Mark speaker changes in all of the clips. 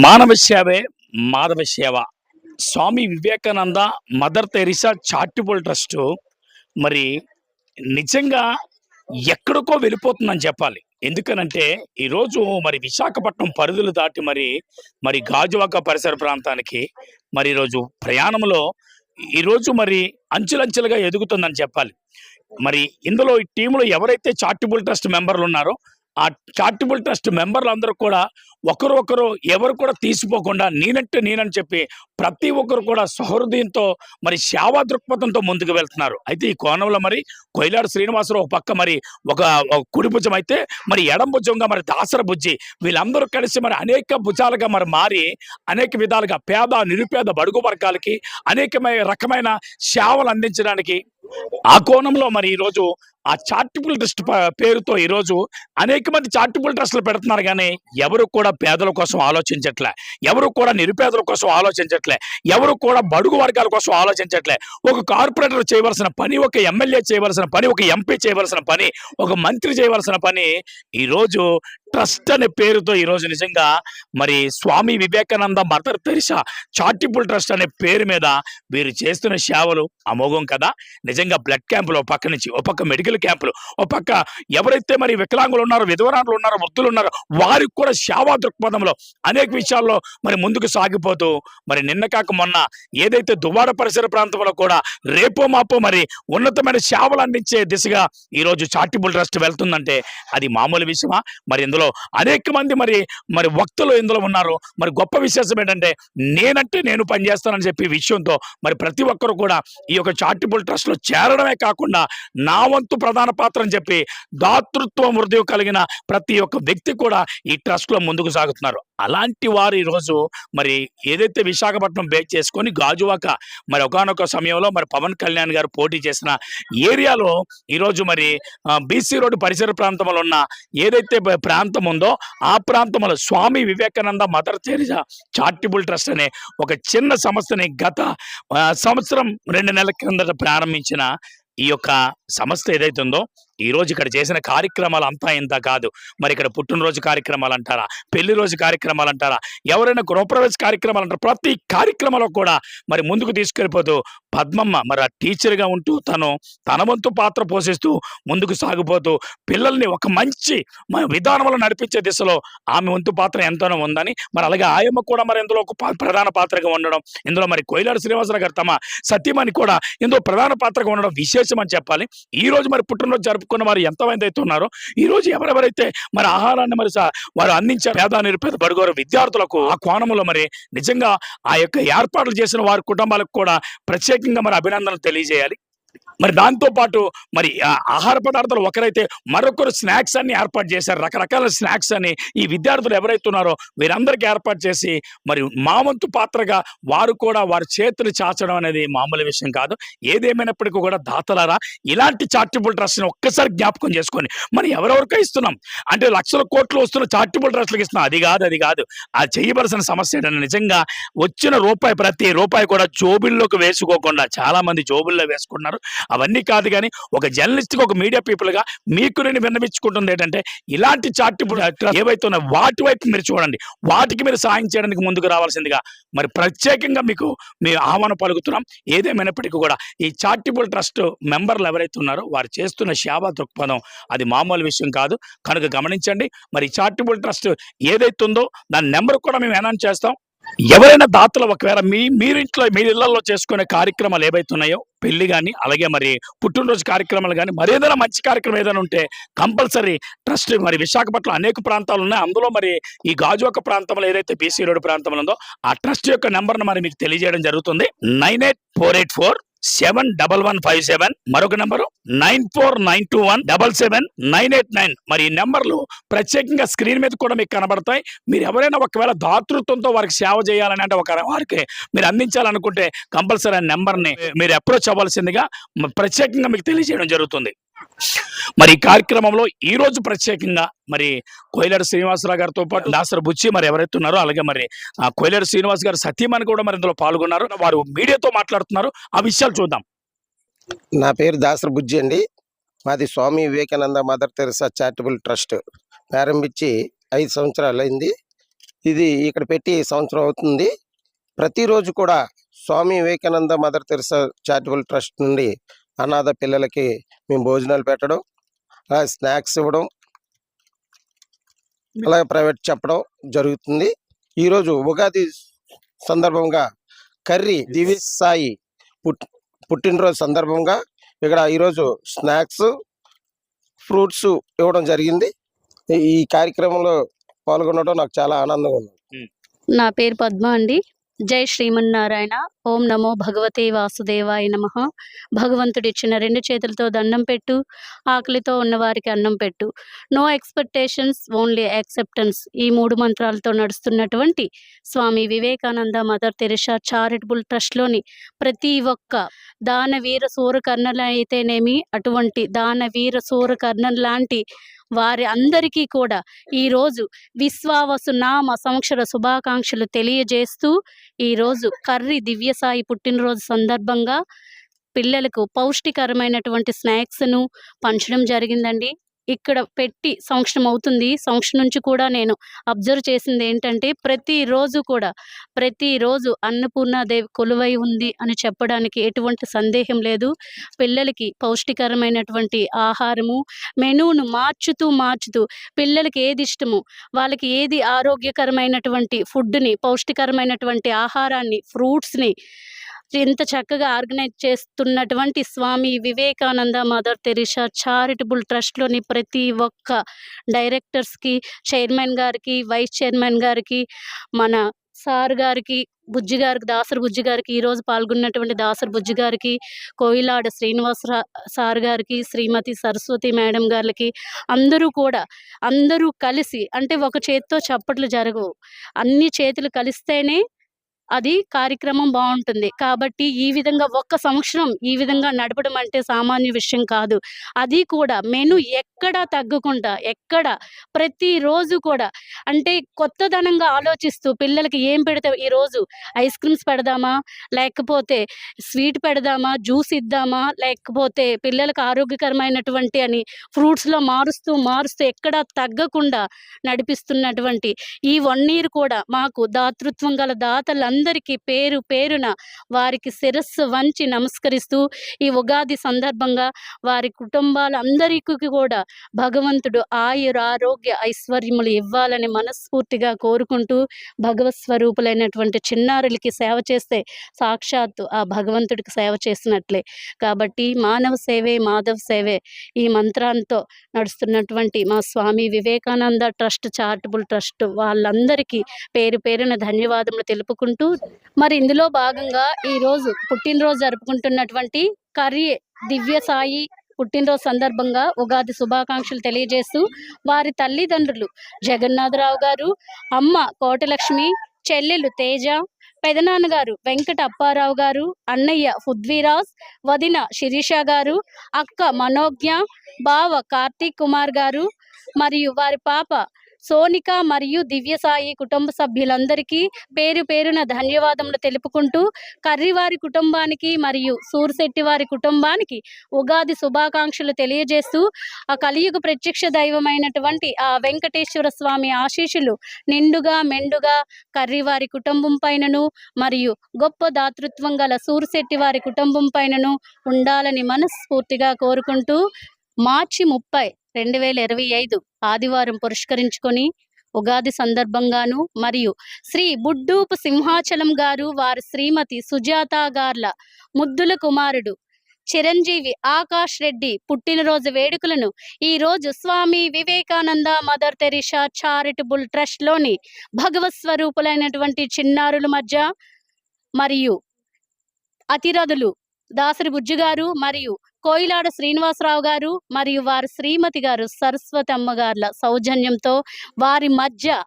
Speaker 1: మానవ సేవే మాధవ సేవ Swami Vivekananda Mother Teresa charitable trust. మరి నిజంగా ఎక్కడికో వెళ్ళిపోతుందని చెప్పాలి. ఎందుకనంటే ఈరోజు మరి విశాఖపట్నం పరిధులు దాటి మరి మరి గాజువాక పరిసర ప్రాంతానికి మరి ఈరోజు ప్రయాణంలో ఈరోజు మరి అంచులంచెలుగా ఎదుగుతుందని చెప్పాలి. మరి ఇందులో ఈ టీంలో ఎవరైతే చారిటబుల్ ట్రస్ట్ మెంబర్లు ఉన్నారో ఆ చారిటబుల్ ట్రస్ట్ మెంబర్లు అందరూ కూడా ఒకరు ఒకరు ఎవరు కూడా తీసిపోకుండా నేనంటే నేనని చెప్పి ప్రతి ఒక్కరు కూడా సహృదయంతో మరి సేవా దృక్పథంతో ముందుకు వెళ్తున్నారు. అయితే ఈ కోణంలో మరి కొయిలాడు శ్రీనివాసరావు ఒక పక్క మరి ఒక కుడి భుజం అయితే మరి ఎడం భుజంగా మరి దాసర బుజ్జి వీళ్ళందరూ కలిసి మరి అనేక భుజాలుగా మరి మారి అనేక విధాలుగా పేద నిరుపేద బడుగు వర్గాలకి అనేకమైన రకమైన సేవలు అందించడానికి కోణంలో మరి ఈరోజు ఆ చార్టిబుల్ ట్రస్ట్ పేరుతో ఈరోజు అనేక మంది చార్టిబుల్ ట్రస్టులు పెడుతున్నారు కానీ ఎవరు కూడా పేదల కోసం ఆలోచించట్లే. ఎవరు కూడా నిరుపేదల కోసం ఆలోచించట్లే. ఎవరు కూడా బడుగు వర్గాల కోసం ఆలోచించట్లే. ఒక కార్పొరేటర్ చేయవలసిన పని ఒక ఎమ్మెల్యే చేయవలసిన పని ఒక ఎంపీ చేయవలసిన పని ఒక మంత్రి చేయవలసిన పని ఈరోజు ట్రస్ట్ అనే పేరుతో ఈరోజు నిజంగా మరి Swami Vivekananda Mother Teresa charitable trust అనే పేరు మీద వీరు చేస్తున్న సేవలు అమోఘం కదా. నిజంగా బ్లడ్ క్యాంపులు ఒక పక్క నుంచి ఒక పక్క మెడికల్ క్యాంపులు ఒక పక్క ఎవరైతే మరి వికలాంగులు ఉన్నారో విధవరాంగులు ఉన్నారో వృద్ధులు ఉన్నారో వారికి కూడా సేవా దృక్పథంలో అనేక విషయాల్లో మరి ముందుకు సాగిపోతూ మరి నిన్న కాక మొన్న ఏదైతే దువాడ పరిసర ప్రాంతంలో కూడా రేపో మాపో మరి ఉన్నతమైన సేవలు అందించే దిశగా ఈ రోజు చారిటబుల్ ట్రస్ట్ వెళ్తుందంటే అది మామూలు విషయమా? మరి ఇందులో అనేక మంది మరి మరి వక్తులు ఇందులో ఉన్నారు. మరి గొప్ప విశేషం ఏంటంటే నేనంటే నేను పనిచేస్తానని చెప్పి విషయంతో మరి ప్రతి ఒక్కరు కూడా ఈ యొక్క చారిటబుల్ ట్రస్ట్లో చేరడమే కాకుండా నా వంతు ప్రధాన పాత్ర అని చెప్పి దాతృత్వం హృదయం కలిగిన ప్రతి ఒక్క వ్యక్తి కూడా ఈ ట్రస్ట్లో ముందుకు సాగుతున్నారు. అలాంటి వారు ఈ రోజు మరి ఏదైతే విశాఖపట్నం బేక్ చేసుకొని గాజువాక మరి ఒకనొక సమయంలో మరి పవన్ కళ్యాణ్ గారు పోటీ చేసిన ఏరియాలో ఈరోజు మరి బీసీ రోడ్డు పరిసర ప్రాంతంలో ఉన్న ఏదైతే ప్రాంతం ప్రాంతం ఉందో ఆ ప్రాంతంలో Swami Vivekananda Mother Teresa charitable trust అనే ఒక చిన్న సంస్థని గత సంవత్సరం రెండు నెలల కిందట ప్రారంభించిన ఈ యొక్క సంస్థ ఏదైతే ఈరోజు ఈ రోజు ఇక్కడ చేసిన కార్యక్రమాలు అంతా ఇంత కాదు. మరి ఇక్కడ పుట్టినరోజు కార్యక్రమాలు అంటారా పెళ్ళి రోజు కార్యక్రమాలు అంటారా ఎవరైనా గృహప్రవేశ కార్యక్రమాలు అంటారా ప్రతి కార్యక్రమంలో కూడా మరి ముందుకు తీసుకెళ్ళిపోతూ పద్మమ్మ మరి ఆ టీచర్గా ఉంటూ తను తన వంతు పాత్ర పోషిస్తూ ముందుకు సాగిపోతూ పిల్లల్ని ఒక మంచి విధానంలో నడిపించే దిశలో ఆమె వంతు పాత్ర ఎంతోనో ఉందని మరి అలాగే ఆయమ్మ కూడా మరి ఇందులో ఒక ప్రధాన పాత్రగా ఉండడం ఇందులో మరి కోయిలాడు శ్రీనివాసరావు గారు తమ సత్యమని కూడా ఇందులో ప్రధాన పాత్రగా ఉండడం విశేషం అని చెప్పాలి. ఈ రోజు మరి పుట్టినరోజు చెప్పుకున్న వారు ఎంతమంది అయితే ఉన్నారో ఈ రోజు ఎవరెవరైతే మరి ఆహారాన్ని మరి వారు అందించారు పేద నిరుపేద బడుగోరు విద్యార్థులకు ఆ కోణంలో మరి నిజంగా ఆ యొక్క ఏర్పాట్లు చేసిన వారి కుటుంబాలకు కూడా ప్రత్యేకంగా మరి అభినందనలు తెలియజేయాలి. మరి దాంతో పాటు మరి ఆహార పదార్థాలు ఒకరైతే మరొకరు స్నాక్స్ అన్ని ఏర్పాటు చేశారు. రకరకాల స్నాక్స్ అని ఈ విద్యార్థులు ఎవరైతే ఉన్నారో వీరందరికీ ఏర్పాటు చేసి మరి మా వంతు పాత్రగా వారు కూడా వారి చేతులు చాచడం అనేది మామూలు విషయం కాదు. ఏదేమైనప్పటికీ కూడా దాతలారా ఇలాంటి చారిటబుల్ ట్రస్ట్ని ఒక్కసారి జ్ఞాపకం చేసుకొని మరి ఎవరెవరికో ఇస్తున్నాం. అంటే లక్షల కోట్లు వస్తున్న చారిటబుల్ ట్రస్ట్లకు ఇస్తున్నాం. అది కాదు అది కాదు. అది చేయవలసిన సమస్య ఏంటంటే నిజంగా వచ్చిన రూపాయి ప్రతి రూపాయి కూడా జోబుల్లోకి వేసుకోకుండా చాలా మంది జోబుల్లో వేసుకుంటున్నారు. అవన్నీ కాదు కానీ ఒక జర్నలిస్ట్ ఒక మీడియా పీపుల్గా మీకు నేను విన్నవించుకుంటుంది ఏంటంటే ఇలాంటి చార్టిబుల్ ఏవైతే ఉన్నాయో వాటి వైపు మీరు చూడండి. వాటికి మీరు సాయం చేయడానికి ముందుకు రావాల్సిందిగా మరి ప్రత్యేకంగా మీకు మేము ఆహ్వానం పలుకుతున్నాం. ఏదేమైనప్పటికీ కూడా ఈ చారిటబుల్ ట్రస్ట్ మెంబర్లు ఎవరైతే ఉన్నారో వారు చేస్తున్న సేవా దృక్పథం అది మామూలు విషయం కాదు. కనుక గమనించండి మరి చారిటబుల్ ట్రస్ట్ ఏదైతే ఉందో దాని నెంబర్ కూడా మేము అనౌన్స్ చేస్తాం. ఎవరైనా దాతలు ఒకవేళ మీ మీరు ఇంట్లో మీ ఇళ్ళలో చేసుకునే కార్యక్రమాలు ఏవైతే ఉన్నాయో పెళ్ళి కానీ అలాగే మరి పుట్టినరోజు కార్యక్రమాలు కానీ మరి ఏదైనా మంచి కార్యక్రమం ఏదైనా ఉంటే కంపల్సరీ ట్రస్ట్ మరి విశాఖపట్నం అనేక ప్రాంతాలు ఉన్నాయి. అందులో మరి ఈ గాజువాక ప్రాంతంలో ఏదైతే బీసీ రోడ్ ప్రాంతంలో ఉందో ఆ ట్రస్ట్ యొక్క నెంబర్ను మరి మీకు తెలియజేయడం జరుగుతుంది. Nine eight four eight four seven double one five seven మరొక number. Nine four nine two one double seven nine eight nine. మరి ఈ నెంబర్లు ప్రత్యేకంగా స్క్రీన్ మీద కూడా మీకు కనబడతాయి. మీరు ఎవరైనా ఒకవేళ దాతృత్వంతో వారికి సేవ చేయాలని అంటే ఒక వారికి మీరు అందించాలనుకుంటే కంపల్సరీ ఆ నెంబర్ని మీరు అప్రోచ్ అవ్వాల్సిందిగా ప్రత్యేకంగా మీకు తెలియజేయడం జరుగుతుంది. మరి ఈ కార్యక్రమంలో ఈ రోజు ప్రత్యేకంగా మరి కోయిలాడు శ్రీనివాసరావు గారితో పాటు దాసర బుచ్చి మరి ఎవరైతే ఉన్నారో అలాగే మరి ఆ శ్రీనివాస్ గారు సత్యమని కూడా మరి ఇందులో పాల్గొన్నారు. వారు మీడియాతో మాట్లాడుతున్నారు. ఆ విషయాలు చూద్దాం.
Speaker 2: నా పేరు దాసర బుజ్జి అండి. మాది Swami Vivekananda Mother Teresa charitable trust. ప్రారంభించి ఐదు సంవత్సరాలు అయింది. ఇది ఇక్కడ పెట్టి సంవత్సరం అవుతుంది. ప్రతిరోజు కూడా Swami Vivekananda Mother Teresa charitable trust నుండి అనాథ పిల్లలకి మేము భోజనాలు పెట్టడం అలాగే స్నాక్స్ ఇవ్వడం అలాగే ప్రైవేట్ చెప్పడం జరుగుతుంది. ఈరోజు ఉగాది సందర్భంగా కర్రీ దివి సాయి పుట్ పుట్టినరోజు సందర్భంగా ఇక్కడ ఈరోజు స్నాక్స్ ఫ్రూట్స్ ఇవ్వడం జరిగింది. ఈ- ఈ కార్యక్రమంలో పాల్గొనడం నాకు చాలా ఆనందంగా ఉంది.
Speaker 3: నా పేరు పద్మ అండి. జై శ్రీమన్నారాయణ. ఓం నమో భగవతే వాసుదేవాయ నమ. భగవంతుడిచ్చిన రెండు చేతులతో దండం పెట్టు ఆకలితో ఉన్న వారికి అన్నం పెట్టు. నో ఎక్స్పెక్టేషన్స్ ఓన్లీ యాక్సెప్టెన్స్ ఈ మూడు మంత్రాలతో నడుస్తున్నటువంటి Swami Vivekananda Mother Teresa charitable ట్రస్ట్లోని ప్రతి ఒక్క దానవీర సూరకర్ణలు అయితేనేమి అటువంటి దానవీర సూరకర్ణన్ లాంటి వారి అందరికీ కూడా ఈరోజు విశ్వావసు నామ సంవత్సర శుభాకాంక్షలు తెలియజేస్తూ ఈరోజు కర్రీ దివ్యసాయి పుట్టినరోజు సందర్భంగా పిల్లలకు పౌష్టికరమైనటువంటి స్నాక్స్ను పంచడం జరిగిందండి. ఇక్కడ పెట్టి సంవత్సరం అవుతుంది. సంవత్సరం నుంచి కూడా నేను అబ్జర్వ్ చేసింది ఏంటంటే ప్రతిరోజు కూడా ప్రతిరోజు అన్నపూర్ణాదేవి కొలువై ఉంది అని చెప్పడానికి ఎటువంటి సందేహం లేదు. పిల్లలకి పౌష్టికరమైనటువంటి ఆహారము మెనూను మార్చుతూ మార్చుతూ పిల్లలకి ఏది ఇష్టము వాళ్ళకి ఏది ఆరోగ్యకరమైనటువంటి ఫుడ్ని పౌష్టికరమైనటువంటి ఆహారాన్ని ఫ్రూట్స్ని ఇంత చక్కగా ఆర్గనైజ్ చేస్తున్నటువంటి Swami Vivekananda Mother Teresa charitable ట్రస్ట్లోని ప్రతి ఒక్క డైరెక్టర్స్కి చైర్మన్ గారికి వైస్ చైర్మన్ గారికి మన సార్ గారికి బుజ్జి గారికి దాసరి బుజ్జి గారికి ఈరోజు పాల్గొన్నటువంటి దాసరి బుజ్జి గారికి కోయిలాడ శ్రీనివాస సార్ గారికి శ్రీమతి సరస్వతి మేడం గారికి అందరూ కూడా అందరూ కలిసి అంటే ఒక చేతితో చప్పట్లు జరగవు. అన్ని చేతులు కలిస్తేనే అది కార్యక్రమం బాగుంటుంది. కాబట్టి ఈ విధంగా ఒక్క సంవత్సరం ఈ విధంగా నడపడం అంటే సామాన్య విషయం కాదు. అది కూడా మెను ఎక్కడా తగ్గకుండా ఎక్కడ ప్రతిరోజు కూడా అంటే కొత్తదనంగా ఆలోచిస్తూ పిల్లలకి ఏం పెడతాం ఈరోజు ఐస్ క్రీమ్స్ పెడదామా? లేకపోతే స్వీట్ పెడదామా? జ్యూస్ ఇద్దామా? లేకపోతే పిల్లలకు ఆరోగ్యకరమైనటువంటి అని ఫ్రూట్స్లో మారుస్తూ మారుస్తూ ఎక్కడా తగ్గకుండా నడిపిస్తున్నటువంటి ఈ వన్ ఇయర్ కూడా మాకు దాతృత్వం గల వారందరికీ పేరు పేరున వారికి శిరస్సు వంచి నమస్కరిస్తూ ఈ ఉగాది సందర్భంగా వారి కుటుంబాలందరికీ కూడా భగవంతుడు ఆయుర ఆరోగ్య ఐశ్వర్యములు ఇవ్వాలని మనస్ఫూర్తిగా కోరుకుంటూ భగవత్ స్వరూపులైనటువంటి చిన్నారులకి సేవ చేస్తే సాక్షాత్తు ఆ భగవంతుడికి సేవ చేసినట్లే. కాబట్టి మానవ సేవే మాధవ సేవే ఈ మంత్రాంతో నడుస్తున్నటువంటి మా Swami Vivekananda trust charitable trust వాళ్ళందరికీ పేరు పేరున ధన్యవాదములు తెలుపుకుంటూ మరి ఇందులో భాగంగా ఈరోజు పుట్టినరోజు జరుపుకుంటున్నటువంటి కర్రీ దివ్య సాయి పుట్టినరోజు సందర్భంగా ఉగాది శుభాకాంక్షలు తెలియజేస్తూ వారి తల్లిదండ్రులు జగన్నాథరావు గారు అమ్మ కోటలక్ష్మి చెల్లెలు తేజ పెదనాన్నగారు వెంకట అప్పారావు గారు అన్నయ్య పృథ్వీరాజ్ వదిన శిరీష గారు అక్క మనోజ్ఞ బావ కార్తీక్ కుమార్ గారు మరియు వారి పాప సోనిక మరియు దివ్యసాయి కుటుంబ సభ్యులందరికీ పేరు పేరున ధన్యవాదములు తెలుపుకుంటూ కర్రివారి కుటుంబానికి మరియు సూర్శెట్టి వారి కుటుంబానికి ఉగాది శుభాకాంక్షలు తెలియజేస్తూ ఆ కలియుగ ప్రత్యక్ష దైవమైనటువంటి ఆ వెంకటేశ్వర స్వామి ఆశీస్సులు నిండుగా మెండుగా కర్రివారి కుటుంబం పైనను మరియు గొప్ప దాతృత్వం గల సూర్శెట్టి వారి కుటుంబం పైనను ఉండాలని మనస్ఫూర్తిగా కోరుకుంటూ మార్చి ముప్పై రెండు వేల ఇరవై ఐదు ఆదివారం పురస్కరించుకొని ఉగాది సందర్భంగాను మరియు శ్రీ బుడ్డూపు సింహాచలం గారు వారి శ్రీమతి సుజాత గార్ల ముద్దుల కుమారుడు చిరంజీవి ఆకాష్ రెడ్డి పుట్టినరోజు వేడుకలను ఈ రోజు Swami Vivekananda Mother Teresa charitable ట్రస్ట్లోని భగవత్ స్వరూపులైనటువంటి చిన్నారుల మధ్య మరియు అతిరథులు దాసరి బుజ్జి గారు మరియు కోయిలాడ శ్రీనివాసరావు గారు మరియు వారి శ్రీమతి గారు సరస్వతి అమ్మ సౌజన్యంతో వారి మధ్య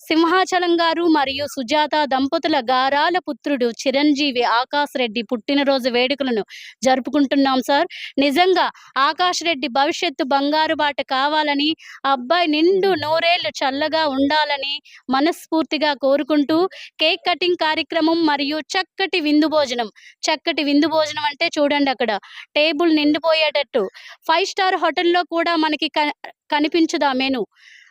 Speaker 3: సింహాచలం గారు మరియు సుజాత దంపతుల గారాల పుత్రుడు చిరంజీవి ఆకాష్ రెడ్డి పుట్టినరోజు వేడుకలను జరుపుకుంటున్నాం సార్. నిజంగా ఆకాష్ రెడ్డి భవిష్యత్తు బంగారు బాట కావాలని అబ్బాయి నిండు నూరేళ్ళు చల్లగా ఉండాలని మనస్ఫూర్తిగా కోరుకుంటూ కేక్ కటింగ్ కార్యక్రమం మరియు చక్కటి విందు భోజనం. చక్కటి విందు భోజనం అంటే చూడండి అక్కడ టేబుల్ నిండిపోయేటట్టు. ఫైవ్ స్టార్ హోటల్లో కూడా మనకి కనిపించుదా మెను?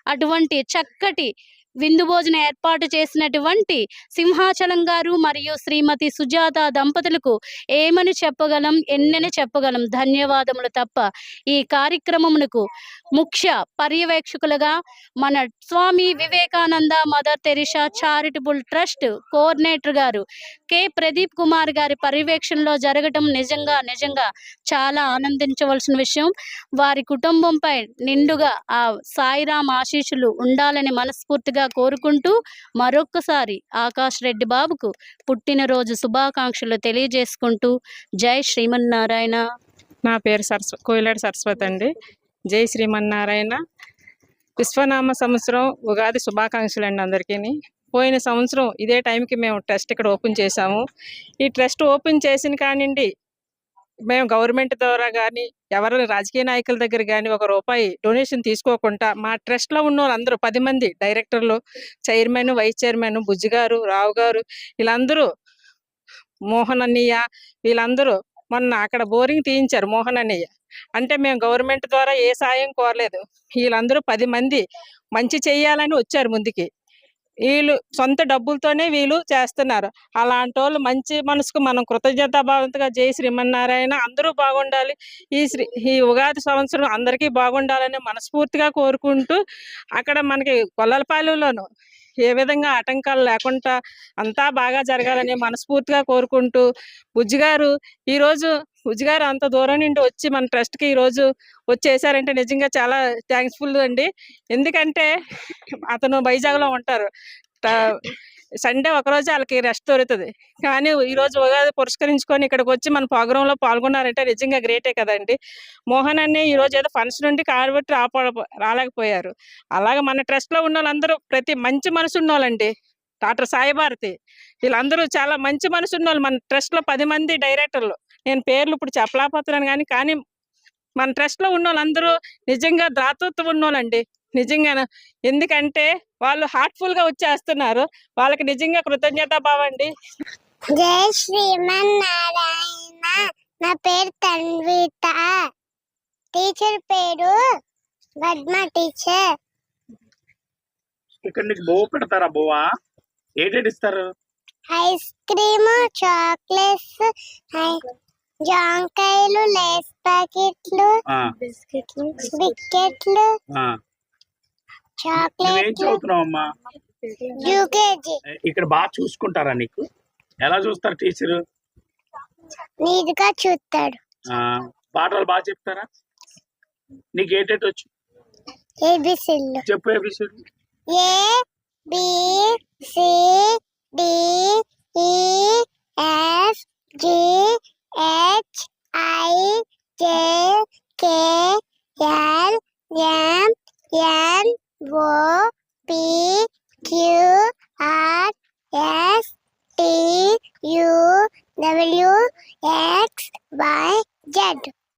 Speaker 3: అటువంటి చక్కటి విందు భోజనం ఏర్పాటు చేసినటువంటి సింహాచలం గారు మరియు శ్రీమతి సుజాత దంపతులకు ఏమని చెప్పగలం ఎన్నని చెప్పగలం? ధన్యవాదములు తప్ప ఈ కార్యక్రమమునకు ముఖ్య పర్యవేక్షకులుగా మన Swami Vivekananda Mother Teresa charitable trust coordinator గారు కె. ప్రదీప్ కుమార్ గారి పర్యవేక్షణలో జరగటం నిజంగా నిజంగా చాలా ఆనందించవలసిన విషయం. వారి కుటుంబంపై నిండుగా ఆ సాయిరామ్ ఆశీస్సులు ఉండాలని మనస్ఫూర్తిగా కోరుకుంటూ మరొక్కసారి ఆకాష్ రెడ్డి బాబుకు పుట్టినరోజు శుభాకాంక్షలు తెలియజేసుకుంటూ జై శ్రీమన్నారాయణ.
Speaker 4: నా పేరు సరస్వ కోయిలాడి సరస్వతి అండి జై శ్రీమన్నారాయణ. విశ్వనామ సంవత్సరం ఉగాది శుభాకాంక్షలు అండి అందరికీ పోయిన సంవత్సరం ఇదే టైంకి మేము ట్రస్ట్ ఇక్కడ ఓపెన్ చేశాము. ఈ ట్రస్ట్ ఓపెన్ చేసిన కానివ్వండి మేము గవర్నమెంట్ ద్వారా కానీ ఎవరు రాజకీయ నాయకుల దగ్గర కానీ ఒక రూపాయి డొనేషన్ తీసుకోకుండా మా ట్రస్ట్లో ఉన్న వాళ్ళందరూ పది మంది డైరెక్టర్లు చైర్మన్ వైస్ చైర్మన్ బుజ్జి గారు రావు గారు వీళ్ళందరూ మోహన్ అన్నయ్య వీళ్ళందరూ మొన్న అక్కడ బోరింగ్ తీయించారు మోహన్ అన్నయ్య. అంటే మేము గవర్నమెంట్ ద్వారా ఏ సాయం కోరలేదు. వీళ్ళందరూ పది మంది మంచి చేయాలని వచ్చారు ముందుకి. వీళ్ళు సొంత డబ్బులతోనే వీళ్ళు చేస్తున్నారు. అలాంటి వాళ్ళు మంచి మనసుకు మనం కృతజ్ఞతాభావంతగా జై శ్రీమన్నారాయణ అందరూ బాగుండాలి. ఈ శ్రీ ఈ ఉగాది సంవత్సరం అందరికీ బాగుండాలని మనస్ఫూర్తిగా కోరుకుంటూ అక్కడ మనకి కొల్లలపాలెంలోను ఏ విధంగా ఆటంకాలు లేకుండా అంతా బాగా జరగాలని మనస్ఫూర్తిగా కోరుకుంటూ బుజ్జిగారు ఈరోజు బుజ్జిగారు అంత దూరం నుండి వచ్చి మన ట్రస్ట్కి ఈరోజు వచ్చేసారంటే నిజంగా చాలా థ్యాంక్స్ఫుల్ అండి. ఎందుకంటే అతను వైజాగ్లో ఉంటారు. సండే ఒకరోజు వాళ్ళకి రెస్ట్ దొరుకుతుంది. కానీ ఈరోజు ఉగాది పురస్కరించుకొని ఇక్కడికి వచ్చి మన ప్రోగ్రాంలో పాల్గొన్నారంటే నిజంగా గ్రేటే కదండి. మోహన్ అన్ని ఈరోజు ఏదో ఫండ్స్ నుండి కాబట్టి రాపో రాలేకపోయారు. అలాగే మన ట్రస్ట్లో ఉన్న వాళ్ళందరూ ప్రతి మంచి మనసు ఉన్నోళ్ళండి. డాక్టర్ సాయిభారతి. వీళ్ళందరూ చాలా మంచి మనసు ఉన్నోళ్ళు. మన ట్రస్ట్లో పది మంది డైరెక్టర్లు నేను పేర్లు ఇప్పుడు చెప్పలేకపోతున్నాను కానీ కానీ మన ట్రస్ట్లో ఉన్న వాళ్ళందరూ నిజంగా దాతృత్వం ఉన్న వాళ్ళండి నిజంగా ఎందుకంటే వాళ్ళు హార్ట్ఫుల్గా వచ్చేస్తున్నారు. వాళ్ళకి నిజంగా కృతజ్ఞత భావండి
Speaker 5: జై శ్రీమన్నారాయణ. నా పేరు తన్విత. టీచర్ పేరు పద్మ టీచర్.
Speaker 1: ఇక్కడ నీకు బోవ పెడతారా బోవా ఏంటంటే ఇస్తారు?
Speaker 5: ఐస్ క్రీమ్ చాక్లెట్స్ జాంకాయలు లేస్ ప్యాకెట్లు బిస్కెట్లు
Speaker 1: ఆ. నువ్వేం చదువుతున్నావు అమ్మా
Speaker 5: యూకేజీ.
Speaker 1: ఇక్కడ బాగా చూసుకుంటారా నీకు? ఎలా చూస్తారు టీచరు?
Speaker 5: నీట్గా చూస్తాడు.
Speaker 1: ఆ, పాటలు బాగా చెప్తారా? నీకు ఏంటంటే వచ్చు?
Speaker 5: ఏబిసిల్లు
Speaker 1: చెప్పు episode
Speaker 5: A B C D E F G H I J K L M N O P Q R S T U W X Y Z.